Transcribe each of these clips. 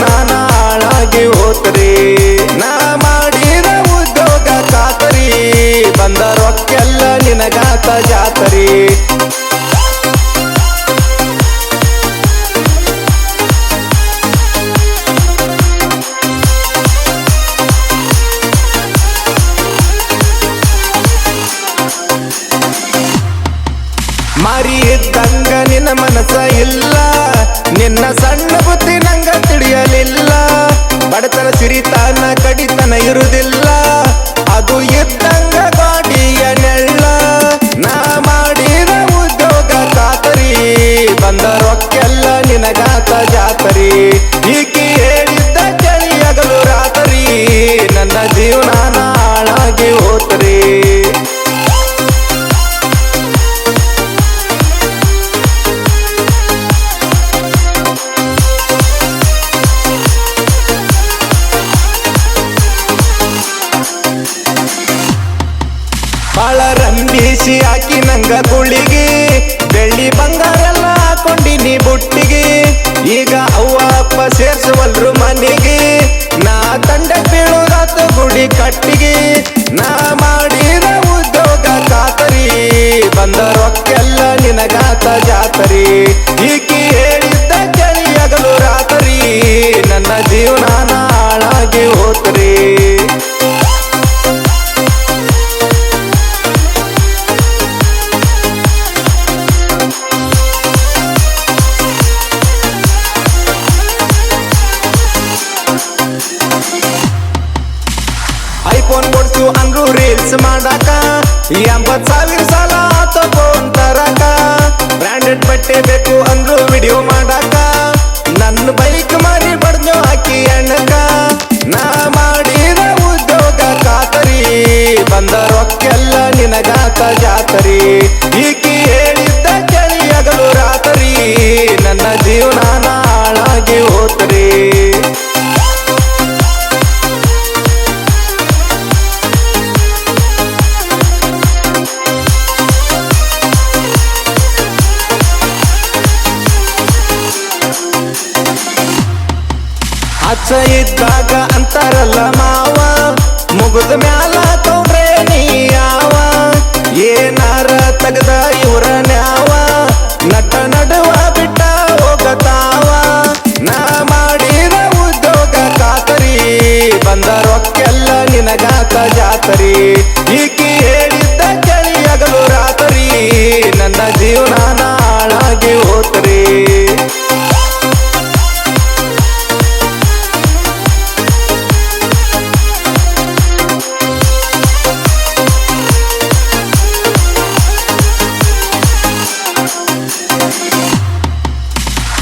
ಜೀವನಾನ ಹಾಳಾಗಿ ಹೋತ್ರಿ ನಾ ಮಾಡಿದ ಉದ್ಯೋಗ ಖಾತರಿ. ಬಂದ ರೊಕ್ಕೆಲ್ಲ ನಿನಗಾತ ಜಾತರಿ. ಮಾರಿ ಇದ್ದಂಗ ನಿನ್ನ ಮನಸ್ಸ ಇಲ್ಲ. ರಂಬಿಸಿ ಹಾಕಿ ನಂಗ ಗುಳಿಗೆ. ಬೆಳ್ಳಿ ಬಂಗಾರ ಎಲ್ಲ ಹಾಕೊಂಡಿನಿ ಬುಟ್ಟಿಗೆ. ಈಗ ಅವ್ವ ಅಪ್ಪ ಸೇರ್ಸುವಲ್ರು ಮನೆಗೆ. ನಾ ತಂಡ ಬೀಳುದಾತ ಗುಡಿ ಕಟ್ಟಿಗೆ. ನಾ ಮಾಡಿದ ಉದ್ಯೋಗ ಖಾತರಿ. ಬಂದ ರೊಕ್ಕೆಲ್ಲ ನಿನಗಾತ ಜಾತರಿ. ಈಕಿ ಹೇಳಿದ್ದ ಚಳಿ ಹಗಲು ರಾತ್ರಿ. ನನ್ನ ಜೀವನ ಹಾಳಾಗಿ ಹೋತ್ರಿ. ಕೊಡ್ಸು ಅಂದ್ರು ರೀಲ್ಸ್ ಮಾಡಾಕ. ಎಂಬತ್ ಸಾವಿರ ಸಾಲ ತಗೊಂತರಕ ಬ್ರಾಂಡೆಡ್ ಬಟ್ಟೆ ಬೇಕು ಅಂದ್ರು ವಿಡಿಯೋ ಮಾಡಾಕ. ನನ್ನ ಬೈಕ್ ಮಾರಿ ಬಡ್ದು ಹಾಕಿ ಅಣ್ಣಕ ನಾ ಮಾಡಿದ ಉದ್ಯೋಗ ಖಾತರಿ. ಬಂದ ರೊಕ್ಕೆಲ್ಲ ನಿನಗಾತ ಜಾತರಿ. ಈಕಿ ಇದ್ದಾಗ ಅಂತಾರಲ್ಲ ಮಾವ. ಮುಗಿದ ಮ್ಯಾಲ ತೊಂದ್ರೆ ನೀ ಏನಾರ ತೆಗ್ದ ಇವ್ರ ನ್ಯಾವ? ನಟ ನಡುವ ಬಿಟ್ಟ ಹೋಗತಾವ ನಾ ಮಾಡಿದ ಉದ್ಯೋಗ ಖಾತರಿ. ಬಂದ ರೊಕ್ಕೆಲ್ಲ ನಿನಗಾತ ಜಾತರಿ. ಈಕಿ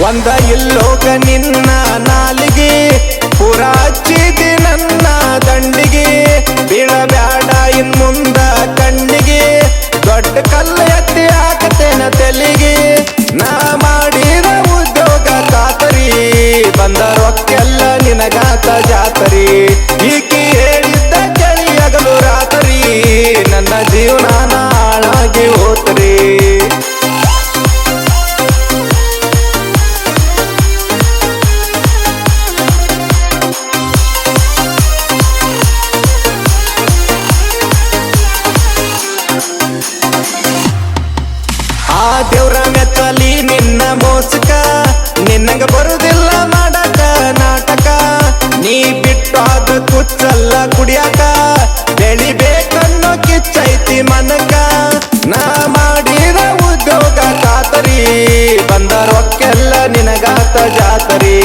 ಒಂದ ಇಲ್ಲೋಗ ನಿನ್ನ ನಾಲಿಗೆ ಪುರ ನನ್ನ ದಂಡಿಗೆ. ಬೀಳಬ್ಯಾಡ ಇನ್ ಮುಂದ ಕಣ್ಣಿಗೆ, ದೊಡ್ಡ ಕಲ್ಲ ಎತ್ತಿ ಹಾಕತೇನ ತೆಲಿಗೆ. ನಾ ಮಾಡಿದ ಉದ್ಯೋಗ ಖಾತರಿ, ಬಂದ ರೊಕ್ಕೆಲ್ಲ ನಿನಗಾತ ಜಾತರಿ. ಈಕಿ ಹೇಳಿದ್ದ ಚಳಿ ರಾತರಿ ರಾತ್ರಿ, ನನ್ನ ಜೀವನ ಹಾಳಾಗಿ ಹೋತ್ರಿ. ಮೋಸಕ ನಿನ್ನಂಗ ಬರುದಿಲ್ಲ ಮಾಡಕ, ನಾಟಕ. ನೀ ಬಿಟ್ಟು ಅದು ಕುಚ್ಚಲ್ಲ ಕುಡಿಯಾಕ ಬೆಳಿಬೇಕನ್ನೋ ಕಿಚ್ಚೈತಿ ಮನಕ. ನಾ ಮಾಡಿದ ಉದ್ಯೋಗ ಖಾತರಿ, ಬಂದ ರೊಕ್ಕೆಲ್ಲ ನಿನಗಾತ ಜಾತರಿ.